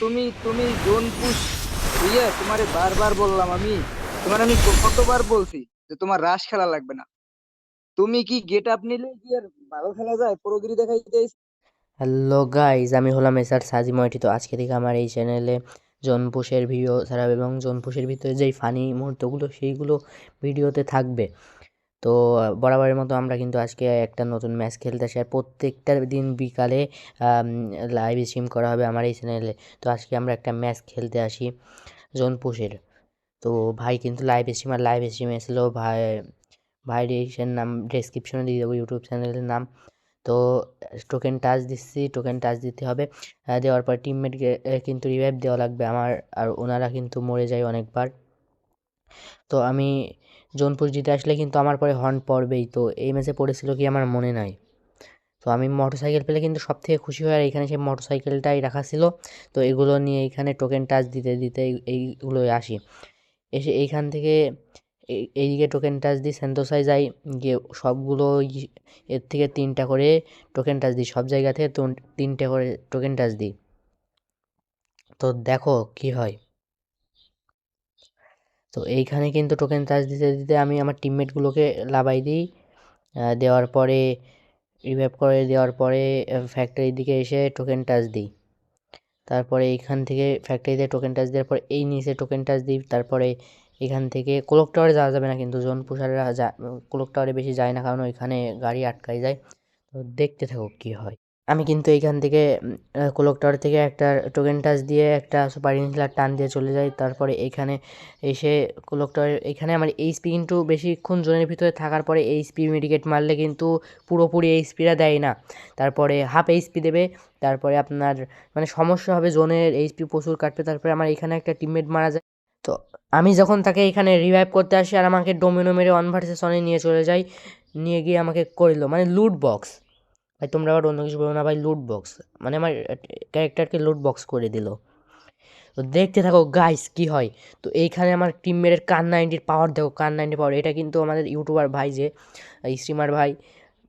তুমি তুমি zone push ইয়ে তোমারে বারবার বললাম আমি। তোমার আমি কতবার বলছি যে তোমার রাশ খেলা লাগবে না। তুমি কি গেট আপ নিলে কি আর ভালো খেলা যায়? প্রোগিরি দেখাই যাইছ হ্যালো গাইজ আমি হলাম এসআর সাজি ময়টি তো আজকে থেকে আমার এই চ্যানেলে জনপুষের ভিডিও ছাড়াবে এবং জনপুষের ভিতরে যেই ফানি মুহূর্তগুলো, সেইগুলো ভিডিওতে থাকবে। তো, বরাবরের মতো আমরা কিন্তু আজকে একটা নতুন ম্যাচ খেলতে আসি। আর প্রত্যেকটা দিন বিকালে লাইভ স্ট্রিম করা হবে আমার এই চ্যানেলে তো আজকে আমরা একটা ম্যাচ খেলতে আসি জনপুষের তো ভাই কিন্তু লাইভ স্ট্রিম আর লাইভ স্ট্রিমে এসেছিল ভাই ভাই এর নাম ডেসক্রিপশনে দিয়ে দেবো ইউটিউব চ্যানেলের নাম। তো টোকেন টাচ দিচ্ছি টোকেন টাচ দিতে হবে। দেওয়ার পর টিমমেটকে কিন্তু রিভাইভ দেওয়া লাগবে আমার, আর ওনারা কিন্তু মরে যায় অনেকবার। তো আমি জোনপুর জিতে আসলে কিন্তু আমার পরে হর্ন পড়বেই। তো এই ম্যাচে পড়েছিল কি আমার মনে নাই। তো আমি মোটরসাইকেল পেলে কিন্তু সব থেকে খুশি হই আর এখানে সেই মোটরসাইকেলটাই রাখা ছিল। তো এগুলো নিয়ে এখানে টোকেন টাচ দিতে দিতে এইগুলোই আসি। এসে এইখান থেকে এই- এইদিকে টোকেন টাচ দিই সেন্তোসায় যাই। গিয়ে সবগুলো এর থেকে তিনটা করে টোকেন টাচ দিই। সব জায়গা থেকে তোন- তিনটে করে টোকেন টাচ দিই। তো দেখো কি হয়। তো এইখানে কিন্তু টোকেন টাচ দিতে দিতে আমি আমার টিমমেটগুলোকে লাবাই দিই। দেওয়ার পরে রিভাইভ করে দেওয়ার পরে ফ্যাক্টরির দিকে এসে টোকেন টাচ দিই। তারপরে এইখান থেকে ফ্যাক্টরিতে টোকেন টাচ দেওয়ার পরে এই নিচে টোকেন টাচ দিই। তারপরে এখান থেকে ক্লক টাওয়ারে যাওয়া যাবে না কিন্তু জোন পুষাররা যা ক্লক টাওয়ারে বেশি যায় না কারণ ওইখানে গাড়ি আটকাই যায়। তো দেখতে থাকো কী হয়। আমি কিন্তু এইখান থেকে ক্লক টাওয়ার থেকে একটা টোকেন টাচ দিয়ে একটা সুপার ইনফ্লার টান দিয়ে চলে যাই। তারপরে এইখানে এসে ক্লক টাওয়ার এখানে আমার এইচপি কিন্তু বেশিক্ষণ জোনের ভিতরে থাকার পরে এই এইচপি মেডিকেট মারলে কিন্তু পুরোপুরি এইচপিটা দেয় না। তারপরে হাফ এইচপি দেবে, তারপরে আপনার মানে সমস্যা হবে জোনের এইচপি প্রচুর কাটবে, তারপরে আমার এখানে একটা টিমমেট মারা যায়। তো আমি যখন তাকে এখানে রিভাইভ করতে আসি আর আমাকে ডোমিনো মেরে ওয়ান নিয়ে চলে যাই, নিয়ে গিয়ে আমাকে করল মানে লুট বক্স ভাই, তোমরা আবার অন্য কিছু বলো না ভাই লুট বক্স মানে আমার ক্যারেক্টারকে লুট বক্স করে দিল। তো দেখতে থাকো গাইস কি হয়। তো এইখানে আমার টিমমেটের কান নাইনটির পাওয়ার দেখো কান নাইনটি পাওয়ার এটা কিন্তু আমাদের ইউটিউবার ভাই যে স্ট্রিমার ভাই।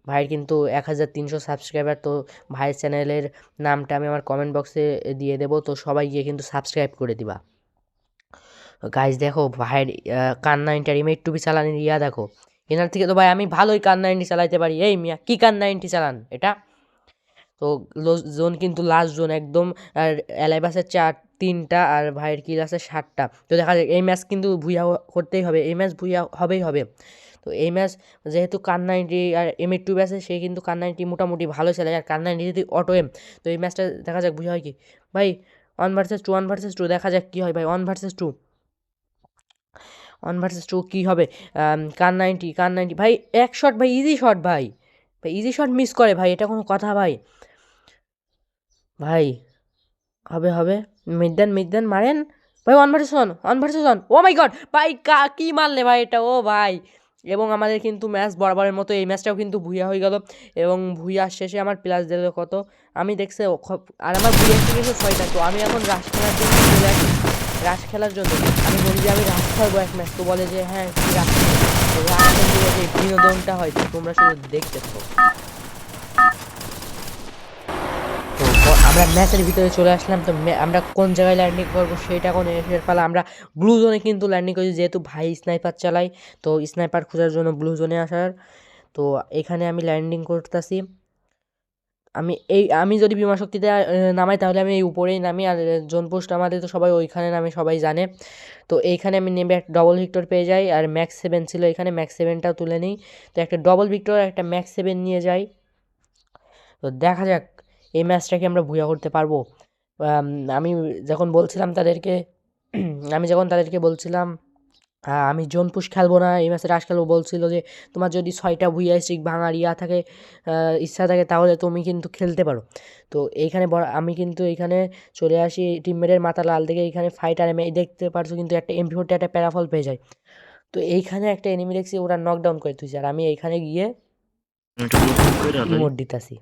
ভাইয়ের কিন্তু এক হাজার তিনশো সাবস্ক্রাইবার তো ভাইয়ের চ্যানেলের নামটা আমি আমার কমেন্ট বক্সে দিয়ে দেবো। তো সবাই গিয়ে কিন্তু সাবস্ক্রাইব করে দিবা। গাইজ দেখো, ভাইয়ের কান নাইনটি রিমেট টুবি চালানোর ইয়া দেখো। এনার থেকে তো ভাই আমি ভালোই কান নাইনটি চালাইতে পারি। এই মিয়া, কী কান নাইনটি চালান এটা? তো জোন কিন্তু লাস্ট জোন একদম, আর অ্যালাইবাসের চার, তিনটা, আর ভাইয়ের কিল আছে ষাটটা তো দেখা যায় এই ম্যাচ কিন্তু ভুইয়া করতেই হবে, এই ম্যাচ ভুইয়া হবেই হবে। তো এই ম্যাচ যেহেতু কান নাইনটি আর এম এর টু আছে, সে কিন্তু কান নাইনটি মোটামুটি ভালো চালায় আর কান নাইনটি যদি অটো এম তো এই ম্যাচটা দেখা যাক ভুইয়া হয় কি। ভাই one versus two one versus two দেখা যাক কী হয় ভাই one versus two one versus two কী হবে? কান নাইনটি কান নাইনটি ভাই, এক শট ভাই ইজি শট ভাই। ভাই ইজি শট মিস করে, ভাই, এটা কোনো কথা, ভাই। ভাই, হবে হবে। মিডদান মিডদান মারেন। ভাই one versus one one versus one oh my god ভাই, কা, কী মারলে, ভাই, এটা? ও ভাই। এবং আমাদের কিন্তু ম্যাচ বরাবরের মতো, এই ম্যাচটাও কিন্তু ভুইয়া হয়ে গেল। এবং ভুইয়া শেষে আমার প্লাস দিল কত? আমি দেখছি আর আমার ভুইয়া এসে গেছে ছয়টা। তো আমি এখন রাশ রাশ খেলার জন্য। আমি বলি যে, আমি রাশ খেলব এক ম্যাচ তো বলে যে হ্যাঁ রাশ খেলব? যে বিনোদনটা হয় তোমরা শুধু দেখতে থাকো। আমরা ম্যাচের ভিতরে চলে আসলাম। তো আমরা কোন জায়গায় ল্যান্ডিং করব সেটা কোন এসের পালা আমরা ব্লু জোনে কিন্তু ল্যান্ডিং করছি, যেহেতু ভাই স্নাইপার চালাই তো স্নাইপার খোঁজার জন্য ব্লু জোনে আসার। তো এখানে আমি ল্যান্ডিং করতেছি। আমি এই, আমি যদি বিমা শক্তিতে নামাই তাহলে আমি এই উপরেই নামি আর জোন পোস্ট আমাদের তো সবাই ওইখানে নামে, সবাই জানে। তো এইখানে আমি নেমে একটা ডবল ভিক্টর পেয়ে যাই আর ম্যাক্স সেভেন ছিল এখানে ম্যাক্স সেভেনটাও তুলে নিই। তো একটা ডবল ভিক্টর একটা ম্যাক্স সেভেন নিয়ে যাই। তো দেখা যাক এই ম্যাচটাকে আমরা ভুয়া করতে পারব। আমি যখন বলছিলাম তাদেরকে, আমি যখন তাদেরকে বলছিলাম আমি জোন পুশ খেলব না। এই ম্যাচে রাশ খেলব। বলছিল যে তোমার যদি ছয়টা ভুইয়া স্ট্রিক ভাঙার ইয়া থাকে ইচ্ছা থাকে তাহলে তুমি কিন্তু খেলতে পারো। তো এইখানে বড় আমি কিন্তু এইখানে চলে আসি টিমমেটের মাথা লাল দেখে এইখানে ফাইটার এমে দেখতে পারছ কিন্তু একটা এমপি ফোরটি একটা প্যারাফল পেয়ে যায়। তো এইখানে একটা এনিমি দেখছি ওরা নকডাউন করে তুই আর আমি এইখানে গিয়ে ইমোট দিতাছি।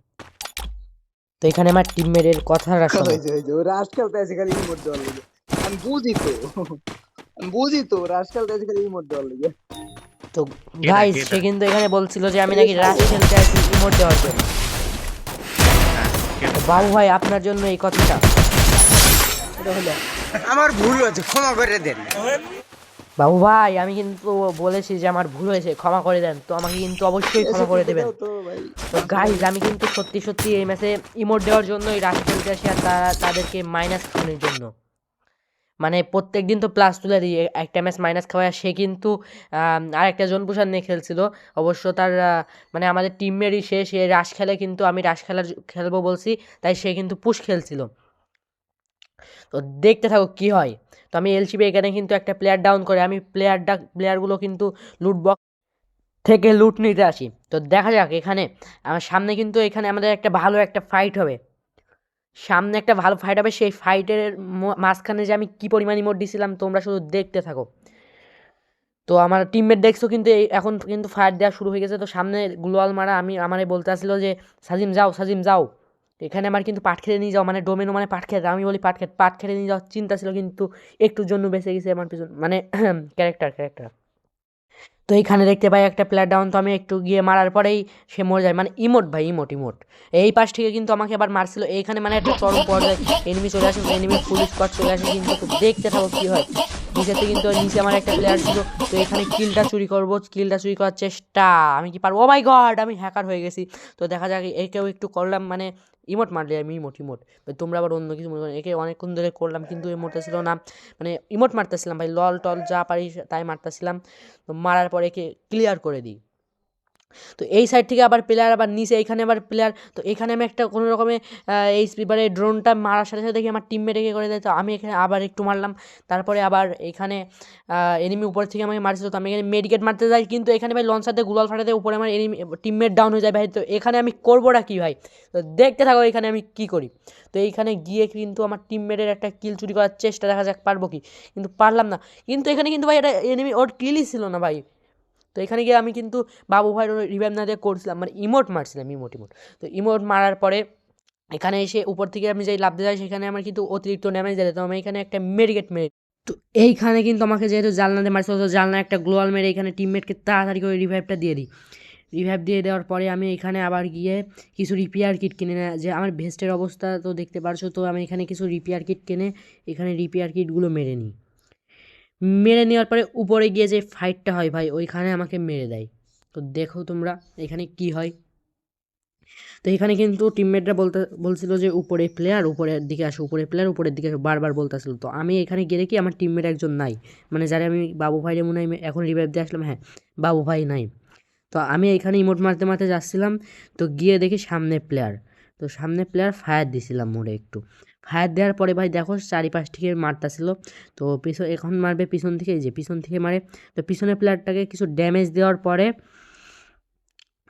তো এখানে আমার টিমমেটের কথাটা শোনো ওই যে ওই যে ও খেলতে আছে খালি ইমোট দেওয়ার লেগে আমি বুঝি তো। আমি বুঝি তো খালি ইমোট দেওয়ার লেগে তো গাইস সে কিন্তু এখানে বলছিল যে আমি নাকি ইমোট দেওয়ার জন্য বাবু ভাই আপনার জন্য এই কথাটা। আমার ভুল হয়েছে ক্ষমা করে দেন। বাবু ভাই আমি কিন্তু বলেছি যে আমার ভুল হয়েছে ক্ষমা করে দেন। তো আমাকে কিন্তু অবশ্যই ক্ষমা করে দেবেন। তো গাইজ আমি কিন্তু সত্যি সত্যি এই ম্যাচে ইমোট দেওয়ার জন্য এই আসি আর তারা তাদেরকে মাইনাস খাওয়ানোর জন্য। মানে প্রত্যেক দিন তো প্লাস তুলে দিই। একটা ম্যাচ মাইনাস খাওয়ায়, সে কিন্তু আর একটা জন পুষার নিয়ে খেলছিল। অবশ্য তার মানে আমাদের টিম টিমেরই সে সে রাশ খেলে কিন্তু আমি রাশ খেলার খেলব বলছি, তাই সে কিন্তু পুশ খেলছিল। তো দেখতে থাকো কি হয়। তো আমি এলসিবি এখানে কিন্তু একটা প্লেয়ার ডাউন করে, আমি প্লেয়ারটা প্লেয়ারগুলো কিন্তু লুট বক্স থেকে লুট নিতে আসি। তো দেখা যাক এখানে, আমার সামনে কিন্তু এখানে আমাদের একটা ভালো একটা ফাইট হবে। সামনে একটা ভালো ফাইট হবে, সেই ফাইটের মাঝখানে যে আমি কি পরিমাণ ইমোট দিছিলাম, তোমরা শুধু দেখতে থাকো। তো আমার টিমমেট দেখছ কিন্তু এখন কিন্তু ফায়ার দেওয়া শুরু হয়ে গেছে। তো সামনে গ্লোয়াল মারা আমি, আমারে বলতে আসলো যে, সাজিম যাও সাজিম যাও। এখানে আমার কিন্তু পাট খেতে নিয়ে যাও মানে ডোমেনো মানে পাট খেতে, আমি বলি পাট খেতে পাট খেতে নিয়ে যাওয়ার চিন্তা ছিল কিন্তু একটুর জন্য বেঁচে গেছে আমার পিছন মানে ক্যারেক্টার ক্যারেক্টার তো এইখানে দেখতে পাই একটা প্লেয়ার ডাউন তো আমি একটু গিয়ে মারার পরেই সে মরে যায়। মানে ইমোট ভাই, ইমোট ইমোট। এই পাশ থেকে কিন্তু আমাকে আবার মারছিল। এইখানে মানে একটা চরম পর্যায়ে এনিমি চলে আসে এনিমি পুলিশ স্কোয়াড চলে আসে। কিন্তু দেখতে থাকো কি হয়। নিচেতে কিন্তু নিচে আমার একটা প্লেয়ার ছিল, তো এখানে কিলটা চুরি করব কিলটা চুরি করার চেষ্টা। আমি কি পারব? ও মাই গড আমি হ্যাকার হয়ে গেছি। তো দেখা যাক একেও একটু করলাম মানে ইমোট মারলে আমি ইমোট ইমোট তোমরা আবার অন্য কিছু মনে করো একে অনেকক্ষণ ধরে করলাম, কিন্তু ইমোটটা ছিল না। মানে ইমোট মারতেছিলাম ভাই লল টল যা পারি তাই মারতেছিলাম। তো মারার পর একে ক্লিয়ার করে দিই। তো এই সাইড থেকে আবার প্লেয়ার আবার নিচে এখানে আবার প্লেয়ার তো এখানে আমি একটা কোনো রকমে এই স্পিপারে ড্রোনটা মারার সাথে সাথে দেখি আমার টিমমেট একে করে দেয়। তো আমি এখানে আবার একটু মারলাম। তারপরে আবার এখানে এনিমি উপর থেকে আমাকে মারছিল তো আমি এখানে মেডিকেট মারতে যাই। কিন্তু এখানে ভাই লঞ্চ সাথে গুলাল ফাটাতে উপরে আমার এনিমি টিমমেট ডাউন হয়ে যায় ভাই। তো এখানে আমি করবোটা কী ভাই? তো দেখতে থাকো এখানে আমি কি করি। তো এইখানে গিয়ে কিন্তু আমার টিমমেটের একটা কিল চুরি করার চেষ্টা দেখা যাক পারব কি। কিন্তু পারলাম না। কিন্তু এখানে কিন্তু ভাই এটা এনিমি ওর কিলই ছিল না ভাই। তো এখানে গিয়ে আমি কিন্তু বাবু ভাইয়ের রিভাইভ না দিয়ে করছিলাম মানে ইমোট মারছিলাম ইমোট ইমোট তো ইমোট মারার পরে এখানে এসে উপর থেকে আমি যেই লাভ যাই সেখানে আমার কিন্তু অতিরিক্ত ড্যামেজ দেয় তো আমি এখানে একটা মেডিকেট মেরে তো এইখানে কিন্তু আমাকে যেহেতু জালনাতে মারছিল তো জালনা একটা গ্লোয়াল মেরে এখানে টিমমেটকে তাড়াতাড়ি করে রিভাইভটা দিয়ে দিই। রিভাইভ দিয়ে দেওয়ার পরে আমি এখানে আবার গিয়ে কিছু রিপেয়ার কিট কিনে নেয় যে আমার ভেস্টের অবস্থা তো দেখতে পারছ, তো আমি এখানে কিছু রিপেয়ার কিট কিনে এখানে রিপেয়ার কিটগুলো মেরে নিই। মেরে নেওয়ার পরে উপরে গিয়ে যে ফাইটটা হয় ভাই, ওইখানে আমাকে মেরে দেয়। তো দেখো তোমরা এখানে কি হয়। তো এখানে কিন্তু টিমমেটরা বলতে, বলছিল যে উপরে প্লেয়ার উপরের দিকে আসো, উপরে প্লেয়ার উপরের দিকে আসো, বারবার বলতেছিল। তো আমি এখানে গিয়ে দেখি আমার টিমমেট একজন নাই। মানে যারা আমি বাবু ভাইরে মনে হয় এখন রিভাইভ দিয়ে আসলাম হ্যাঁ বাবু ভাই নাই। তো আমি এখানে ইমোট মারতে মারতে যাচ্ছিলাম। তো গিয়ে দেখি সামনে প্লেয়ার তো সামনে প্লেয়ার ফায়ার দিছিলাম মোড়ে একটু। ফায়ার দেওয়ার পরে ভাই দেখো চারিপাশ থেকে মারতাছিল তো পিছন, এখন মারবে পিছন থেকে যে পিছন থেকে মারে। তো পিছনের প্লেয়ারটাকে কিছু ড্যামেজ দেওয়ার পরে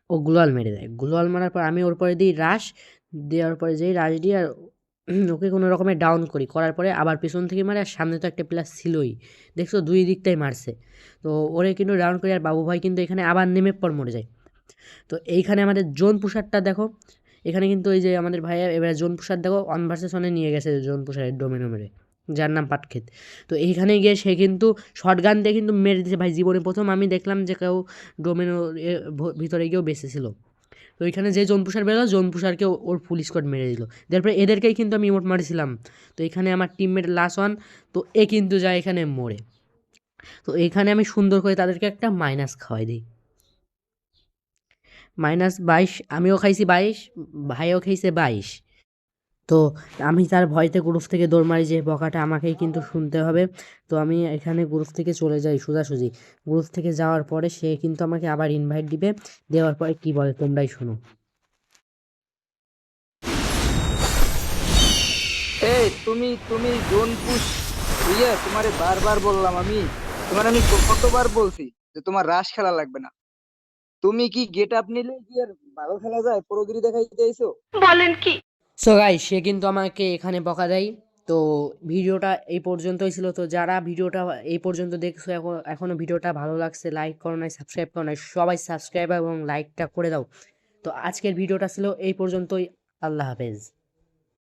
ও গ্লোয়াল মেরে দেয়। গ্লোয়াল মারার পর আমি ওর পরে দিই রাশ দেওয়ার পরে যেই রাশ দিই আর ওকে কোনো রকমের ডাউন করি। করার পরে আবার পিছন থেকে মারে আর সামনে তো একটা প্লেয়ার ছিলই। দেখছ, দুই দিকটাই মারছে। তো ওরে কিন্তু ডাউন করি আর বাবু ভাই কিন্তু এখানে আবার নেমে পর মরে যায়। তো এইখানে আমাদের জোন পুষারটা দেখো এখানে কিন্তু ওই যে আমাদের ভাইয়া, এবারে জোন পুষার দেখো অন ভার্সেস অনে নিয়ে গেছে জোন পুষারের ডোমেনো মেরে যার নাম পাটক্ষেত। তো এইখানে গিয়ে সে কিন্তু শর্ট গান দিয়ে কিন্তু মেরে দিয়েছে। ভাই, জীবনে প্রথম আমি দেখলাম যে কেউ ডোমেনো ভিতরে গিয়েও বেঁচেছিল। তো ওইখানে যে জোন পুষার বেরোলো জোন পুষারকে ওর ফুল স্কোয়াড মেরে দিল। তারপরে এদেরকেই কিন্তু আমি ইমোট মারিছিলাম। তো এখানে আমার টিমমেট লাস্ট ওয়ান তো এ কিন্তু যায় এখানে মরে। তো এখানে আমি সুন্দর করে তাদেরকে একটা মাইনাস খাওয়াই দিই। মাইনাস বাইশ, আমিও খাইছি বাইশ, ভাইও খাইছে বাইশ। তো আমি তার ভয়তে গ্রুপ থেকে দৌড় মারি যে বকাটা আমাকেই কিন্তু শুনতে হবে। তো আমি এখানে গ্রুপ থেকে চলে যাই সোজাসুজি। গ্রুপ থেকে যাওয়ার পরে সে কিন্তু আমাকে আবার ইনভাইট দিবে। দেওয়ার পরে কি বলে তোমরাই শোনো। এই তুমি তুমি জোন পুশ ইয়ে তোমারে বারবার বললাম আমি। তোমার আমি কতবার বলছি যে তোমার রাশ খেলা লাগবে না। তুমি কি গেট আপ নিলে কি আর ভালো খেলা যায়? পুরোগিরি দেখাইতে কি? সো গাই সে কিন্তু আমাকে এখানে বকা দেয়। তো ভিডিওটা এই পর্যন্তই ছিল। তো যারা ভিডিওটা এই পর্যন্ত দেখছ এখন এখনও ভিডিওটা ভালো লাগছে লাইক করো নাই সাবস্ক্রাইব করো নাই সবাই সাবস্ক্রাইব এবং লাইকটা করে দাও। তো আজকের ভিডিওটা ছিল এই পর্যন্তই। আল্লাহ হাফেজ।